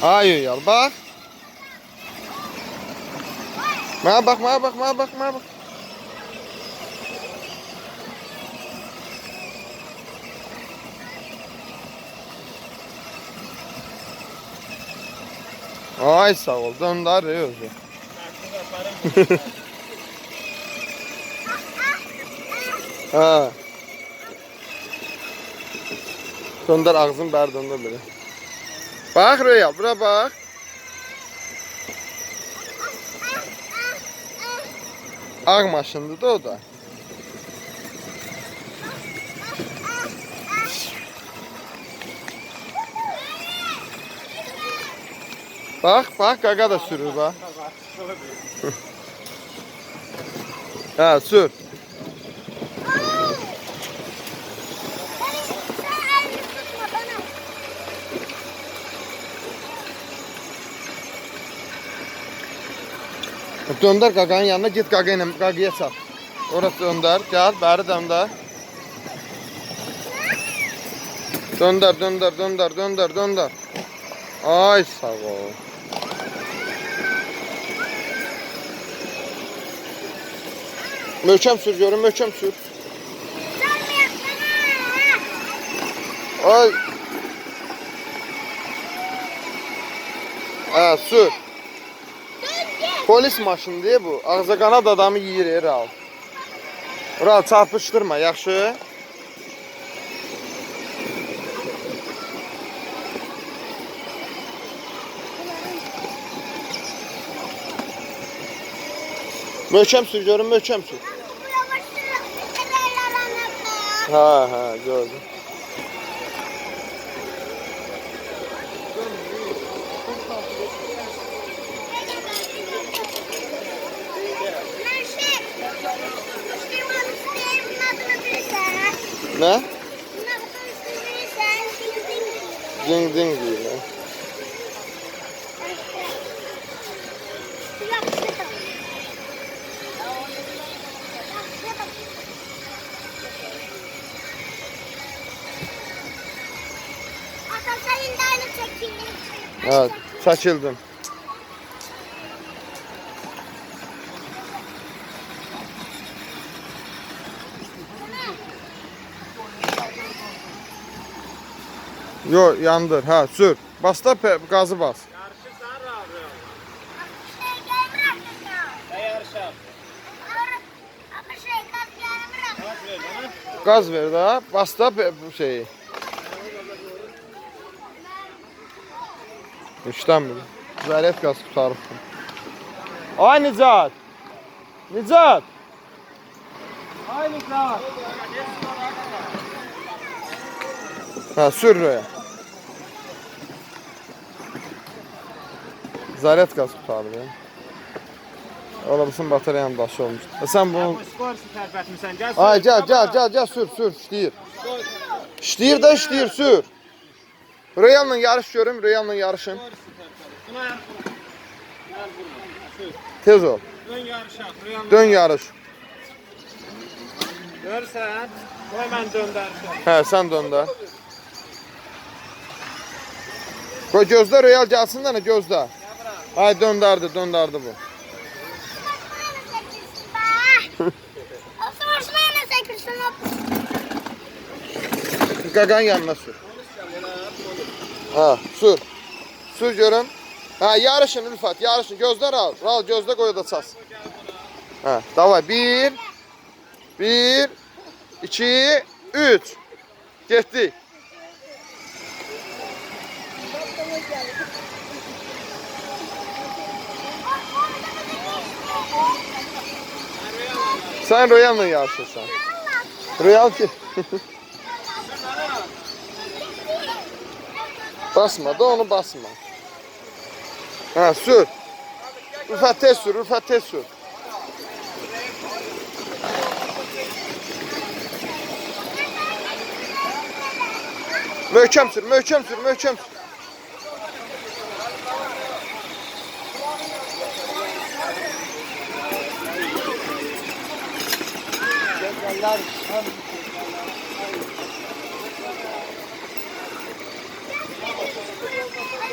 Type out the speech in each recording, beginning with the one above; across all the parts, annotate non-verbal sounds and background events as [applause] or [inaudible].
Ay yal bak. Mənə bax, mənə bax, mənə bax, mənə bax. Ay sağ ol, döndər özü. [laughs] Ha. Döndər ağzın bər döndər belə. Bax Royal, bura bax. Ağ maşındır da o da. Bax, bax, qaqa da sürür bax. [laughs] Hə, sür. Döndər qaqanın yanına, git qaqa ilə qaqaya çat. Orası döndər, gəl, bəri döndər. Döndər, döndər, döndər, döndər, döndər. Ay sağ ol. Möhkəm sür, görün, möhkəm sür. Ay. Hə, sür. Polis maşınıdır bu. Ağzaqanad adamı yeyir, yer al. Ral çarpışdırma, yaxşı? Möhkəm sür, görün, möhkəm sür. Hə, hə, gördüm. Nə? Ding ding hə. Evet, çəkildim. Yo, yandır. Ha, sür. Bas da gazı bas. Gaz ver da, bas da şeyi. Üçdən biri. Zərət qaz qutarıbdım. Ay Nicat! Nicat! Ay Nicat. Ha, sür röyə. Zərət qaz qutarıb ya. Ola bilsin batareyanın daşı olmuş. E sən bunu... Bu skor tərpətmisən. Gəl. Ay gəl, gəl, gəl, gəl, sür, sür, işləyir. İşləyir də işləyir, sür. Real'la yarış görüm, Real'la yarışın. Buna yar. Tez ol. Dön yarışaq. Real. Dön yarış. Görsən. Qoy mən döndərəcəm. Hə, sən dön də. Qoy gözlə Real gəlsin də nə gözlə. Ay döndərdi, döndərdi bu. [laughs] Qaqanın yanına sür. Ha, sür. Sür görüm. Ha, yarışın Ülfət, yarışın. Gözlər al. Al, gözlə qoy o da ças. Ha, davay. Bir, bir, iki, üç. Getdik. Sen Royal'la yarışırsan. Royal ki. [laughs] basma da onu basma. Ha sür. Rıfat tez sür, Rıfat tez sür. Möhkəm sür, möhkəm sür, möhkəm sür.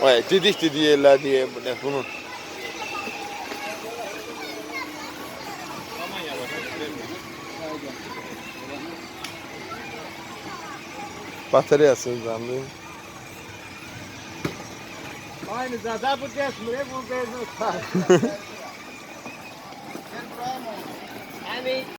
Vay didik didik yerler diye bu ne bunun. Aman yavaş. Bataryasını zanlı. Aynı zaten bu desmire bu bezin [laughs] usta.